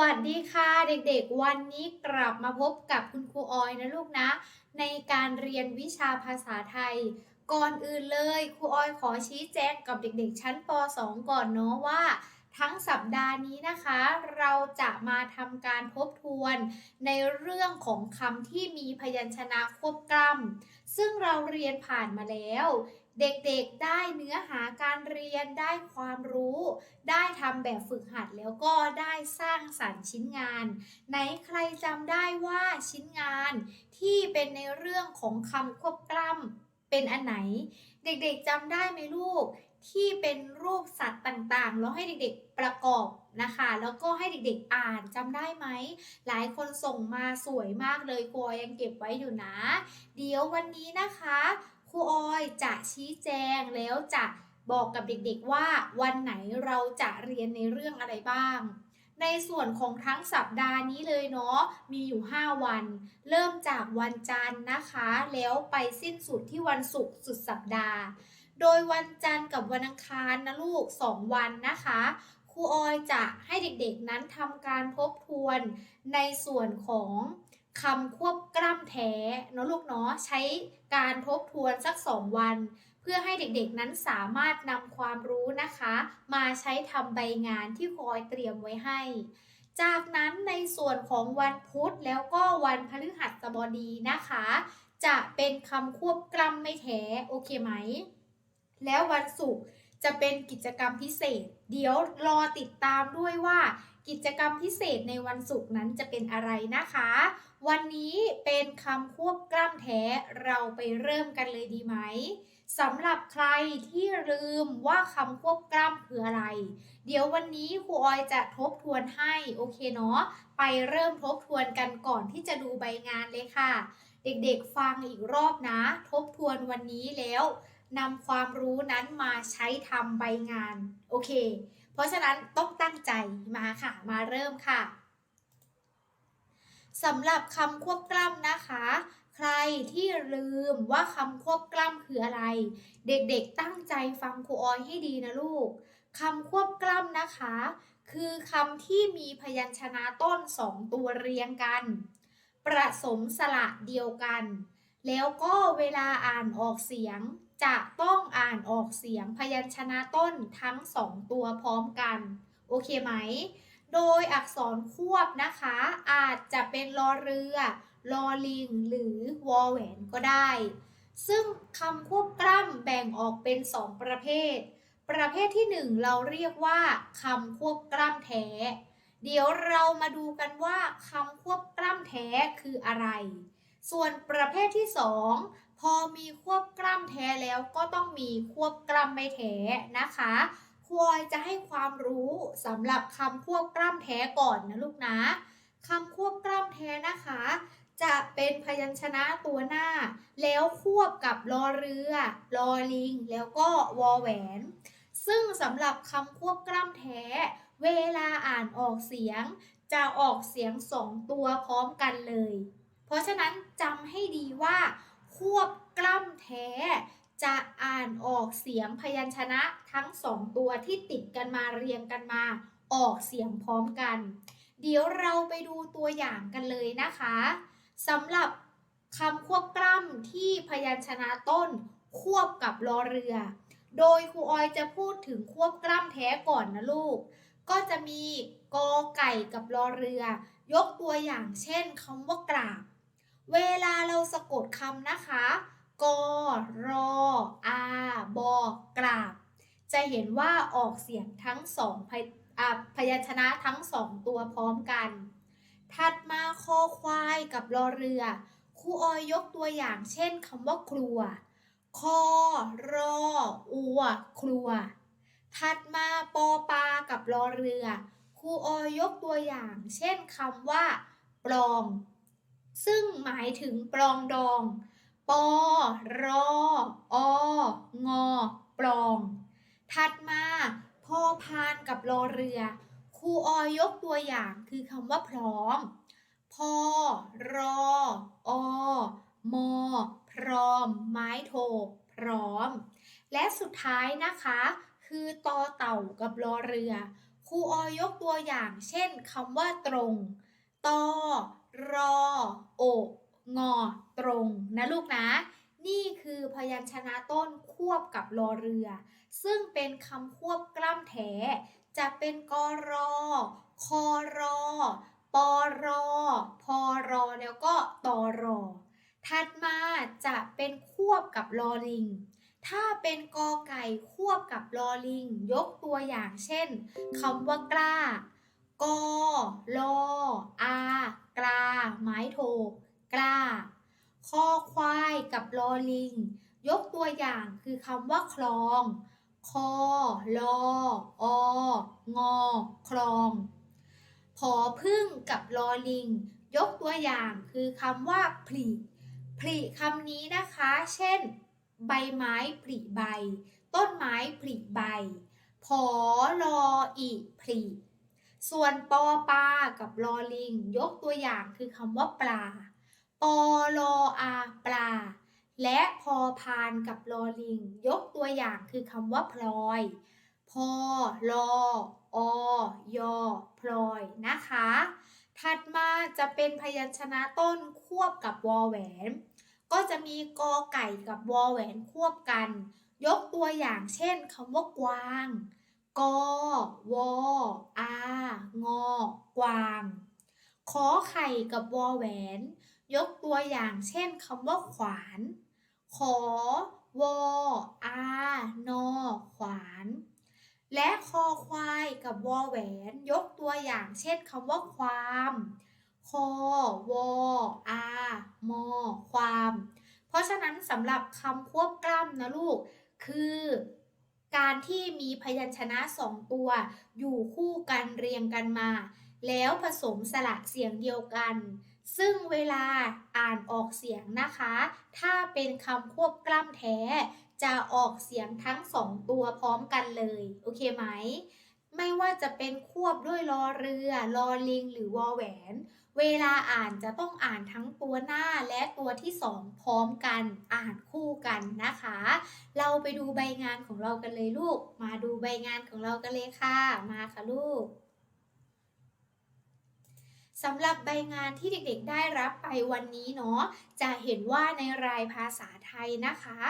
วัสดีค่ะเด็กๆ วันนี้กลับมาพบกับคุณครูออยนะลูกนะ ในการเรียนวิชาภาษาไทย ก่อนอื่นเลยครูออยขอชี้แจงกับเด็กๆ ชั้นป .2 ก่อนเนาะว่า ทั้งสัปดาห์นี้นะคะ เราจะมาทำการทบทวน ในเรื่องของคำที่มีพยัญชนะควบกล้ำซึ่งเราเรียนผ่านมาแล้ว เด็กๆได้เนื้อหาการเรียนได้ความรู้ ได้ทำแบบฝึกหัดแล้วก็ได้สร้างสรรค์ชิ้นงาน ไหนใครจำได้ว่าชิ้นงานที่เป็นในเรื่องของคำควบกล้ำเป็นอันไหน เด็กๆจำได้ไหมลูกที่เป็นรูปสัตว์ต่างๆ แล้วให้เด็กๆประกอบนะคะ แล้วก็ให้เด็กๆอ่านจำได้ไหม หลายคนส่งมาสวยมากเลยครูออยยังเก็บไว้อยู่นะ เดี๋ยววันนี้นะคะ ครูออยจะชี้แจงแล้วจะบอกกับเด็กๆว่าวันไหนเราจะเรียนในเรื่องอะไรบ้าง ในส่วนของทั้งสัปดาห์นี้เลยเนาะมีอยู่ 5 วัน เริ่มจากวันจันทร์นะคะ แล้วไปสิ้นสุดที่วันศุกร์สุดสัปดาห์ โดยวันจันทร์กับวันอังคารนะลูก 2 วันนะคะครูออยจะให้เด็กๆนั้นทำการทบทวนในส่วนของ คำควบกล้ำแท้เนาะลูกเนาะใช้การทบทวนสัก 2 วัน เพื่อให้เด็กๆนั้นสามารถนำความรู้นะคะ มาใช้ทำใบงานที่คอยเตรียมไว้ให้ จากนั้นในส่วนของวันพุธแล้วก็วันพฤหัสบดีนะคะ จะเป็นคำควบกล้ำไม่แท้โอเคไหม แล้ววันศุกร์จะเป็นกิจกรรมพิเศษ เดี๋ยวรอติดตามด้วยว่า กิจกรรมพิเศษในวันศุกร์นั้นจะเป็นอะไรนะคะ วันนี้เป็นคำควบกล้ำแท้เราไปเริ่มกันเลยดีไหมสำหรับใครที่ลืมว่าคำควบกล้ำคืออะไร เดี๋ยววันนี้ครูออยจะทบทวนให้โอเคเนาะไปเริ่มทบทวนกันก่อนที่จะดูใบงานเลยค่ะ เด็กๆฟังอีกรอบนะ ทบทวนวันนี้แล้วนำความรู้นั้นมาใช้ทำใบงาน โอเค เพราะฉะนั้นต้องตั้งใจมาค่ะ มาเริ่มค่ะ สำหรับคำควบกล้ำนะคะ ใครที่ลืมว่าคำควบกล้ำคืออะไร เด็กๆตั้งใจฟังครูออยให้ดีนะลูกคำควบกล้ำนะคะ คือคำที่มีพยัญชนะต้นสองตัวเรียงกัน ประสมสระเดียวกัน แล้วก็เวลาอ่านออกเสียง จะต้องอ่านออกเสียงพยัญชนะต้นทั้งสองตัวพร้อมกัน โอเคไหม โดยอักษรควบนะคะ อาจจะเป็นรอเรือลอลิง หรือวอแหวนก็ได้ ซึ่งคำควบกล้ำแบ่งออกเป็น 2 ประเภท ประเภทที่ 1 เราเรียกว่าคำควบกล้ำแท้ เดี๋ยวเรามาดูกันว่าคำควบกล้ำแท้คืออะไร ส่วนประเภทที่ 2 พอมีควบกล้ำแท้แล้วก็ต้องมีควบกล้ำไม่แท้นะคะ ควรจะให้ความรู้สำหรับคำควบกล้ำแท้ก่อนนะลูกนะคำควบกล้ำแท้นะคะ จะเป็นพยัญชนะตัวหน้า แล้วควบกับรอเรือรอลิง แล้วก็วอแหวน ซึ่งสำหรับคำควบกล้ำแท้ เวลาอ่านออกเสียง จะออกเสียงสองตัวพร้อมกันเลย เพราะฉะนั้นจำให้ดีว่า ควบกล้ำแท้ จะอ่านออกเสียงพยัญชนะทั้งสองตัวที่ติดกันมาเรียงกันมา ออกเสียงพร้อมกัน เดี๋ยวเราไปดูตัวอย่างกันเลยนะคะสำหรับคำควบกล้ำที่พยัญชนะต้นควบกับรอเรือ โดยครูออยจะพูดถึงควบกล้ำแท้ก่อนนะลูก ก็จะมีกอไก่กับรอเรือ ยกตัวอย่างเช่นคำว่ากราบ เวลาเราสะกดคำนะคะ กรออาบอกราบ จะเห็นว่าออกเสียงทั้งสองพพยัญชนะทั้งสองตัวพร้อมกัน ถัดมาคอควายกับรอเรือ ครูออยยกตัวอย่างเช่นคำว่าครัว คอรออัว ครัว ถัดมาปอปากับรอเรือ ครูออยยกตัวอย่าง เช่นคำว่า ปลอง ซึ่งหมายถึงปลองดอง ปอรอองอปลอง ถัดมาพอพานกับรอเรือ ครูออยกตัวอย่างคือคำว่าพร้อม พอรออมอพร้อม ไม้โทพร้อม และสุดท้ายนะคะ คือตอเต่ากับรอเรือ ครูออยยกตัวอย่าง เช่นคำว่าตรง ตอรอโอ งอตรงนะลูกนะ นี่คือพยัญชนะต้นควบกับรอเรือ ซึ่งเป็นคำควบกล้ำแถจะเป็นกรอคอรอปอรอพอรอแล้วก็ตอรอ ถัดมาจะเป็นควบกับลอลิง ถ้าเป็นกอไก่ควบกับลอลิง ยกตัวอย่างเช่นคำว่ากล้ากอลออากลา ไม้โท กล้า คอควายกับลอลิง ยกตัวอย่างคือคำว่าคลอง คอลอองอ คลอง ผอพึ่งกับลอลิง ยกตัวอย่างคือคำว่าผลิผลิคำนี้นะคะ เช่น ใบไม้ผลิใบ ต้นไม้ผลิใบ ผอลออีผลิส่วนปอปลากับลอลิง ยกตัวอย่างคือคำว่าปลา ปอลออาปลา และพอพานกับลอลิง ยกตัวอย่างคือคำว่าพลอย พอลอออยอพลอยนะคะ ถัดมาจะเป็นพยัญชนะต้นควบกับวอแหวน ก็จะมีกอไก่กับวอแหวนควบกัน ยกตัวอย่างเช่นคำว่ากวาง กอวออางอกวาง ขอไข่กับวอแหวน ยกตัวอย่างเช่นคำว่าขวาน ขอ วออานอ ขวาน และคอควายกับวอแหวน ยกตัวอย่างเช่นคำว่าความ คอ วออามอ ความ เพราะฉะนั้นสำหรับคำควบกล้ำนะลูก คือการที่มีพยัญชนะสองตัว อยู่คู่กันเรียงกันมา แล้วผสมสระเสียงเดียวกัน ซึ่งเวลาอ่านออกเสียงนะคะ ถ้าเป็นคำควบกล้ำแท้ จะออกเสียงทั้งสองตัวพร้อมกันเลย โอเคไหม ไม่ว่าจะเป็นควบด้วยรอเรือรอลิง หรือวอแหวน เวลาอ่านจะต้องอ่านทั้งตัวหน้าและตัวที่สองพร้อมกันอ่านคู่กันนะคะ เราไปดูใบงานของเรากันเลยลูก มาดูใบงานของเรากันเลยค่ะ มาค่ะลูก สำหรับใบงานที่เด็กๆได้รับไปวันนี้เนาะจะเห็นว่าในรายภาษาไทยนะคะ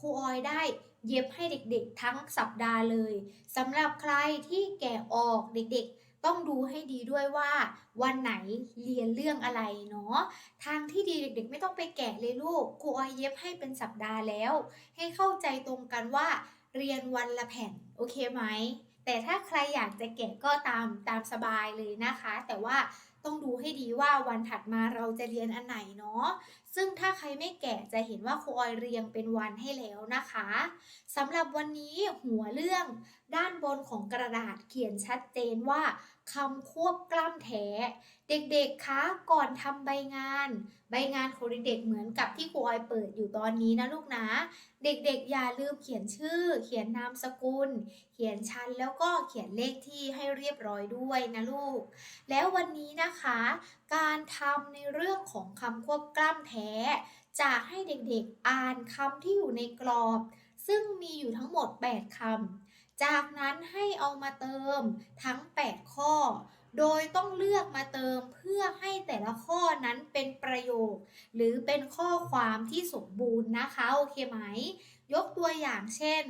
ครูออยได้เย็บให้เด็กๆทั้งสัปดาห์เลยสำหรับใครที่แกะออกเด็กๆ ต้องดูให้ดีด้วยว่า วันไหนเรียนเรื่องอะไรเนาะทางที่ดีเด็กๆ ไม่ต้องไปแกะเลยลูกครูออยเย็บให้เป็นสัปดาห์แล้ว ให้เข้าใจตรงกันว่า เรียนวันละแผ่นโอเคไหม แต่ถ้าใครอยากจะแกะก็ตามตามสบายเลยนะคะ แต่ว่าต้องดูให้ดีว่าวันถัดมาเราจะเรียนอันไหนเนาะ ซึ่งถ้าใครไม่แกะจะเห็นว่าครูออยเรียงเป็นวันให้แล้วนะคะสำหรับวันนี้หัวเรื่องด้านบนของกระดาษเขียนชัดเจนว่า คำควบกล้ำแท้ เด็กๆ คะ ก่อนทำใบงาน ใบงานของเด็กๆ เหมือนกับที่ครูออยเปิดอยู่ตอนนี้นะลูกนะ เด็กๆ อย่าลืมเขียนชื่อ เขียนนามสกุล เขียนชั้นแล้วก็เขียนเลขที่ให้เรียบร้อยด้วยนะลูก แล้ววันนี้นะคะ การทำในเรื่องของคำควบกล้ำแท้ จะให้เด็กๆ อ่านคำที่อยู่ในกรอบ ซึ่งมีอยู่ทั้งหมด 8คำ จากนั้นให้เอามาเติมทั้ง 8 ข้อ โดยต้องเลือกมาเติมเพื่อให้แต่ละข้อนั้นเป็นประโยค หรือเป็นข้อความที่สมบูรณ์นะคะ โอเคไหม ยกตัวอย่างเช่น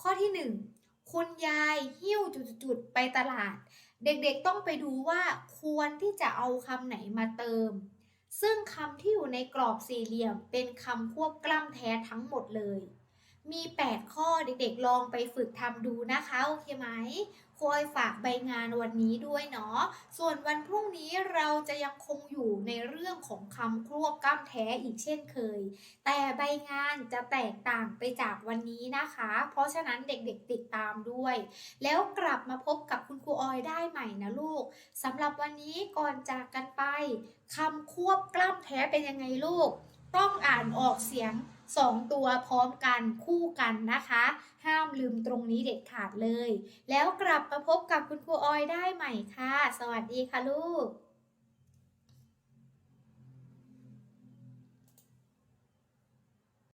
ข้อที่ 1 คุณยายหิ้วจุดๆไปตลาด เด็กๆต้องไปดูว่าควรที่จะเอาคำไหนมาเติมซึ่งคำที่อยู่ในกรอบสี่เหลี่ยมเป็นคำควบกล้ำแท้ทั้งหมดเลย มี 8 ข้อเด็กๆ ลองไปฝึกทำดูนะคะ โอเคไหมครูออยฝากใบงานวันนี้ด้วยเนาะ ส่วนวันพรุ่งนี้เราจะยังคงอยู่ในเรื่องของคำควบกล้ำแท้อีกเช่นเคย แต่ใบงานจะแตกต่างไปจากวันนี้นะคะ เพราะฉะนั้นเด็กๆติดตามด้วย แล้วกลับมาพบกับคุณครูออยได้ใหม่นะลูกสำหรับวันนี้ก่อนจากกันไปคำควบกล้ำแท้เป็นยังไงลูก ต้องอ่านออกเสียง สองตัวพร้อมกันคู่กันนะคะ ห้ามลืมตรงนี้เด็ดขาดเลย แล้วกลับมาพบกับคุณครูออยได้ใหม่ค่ะ สวัสดีค่ะลูก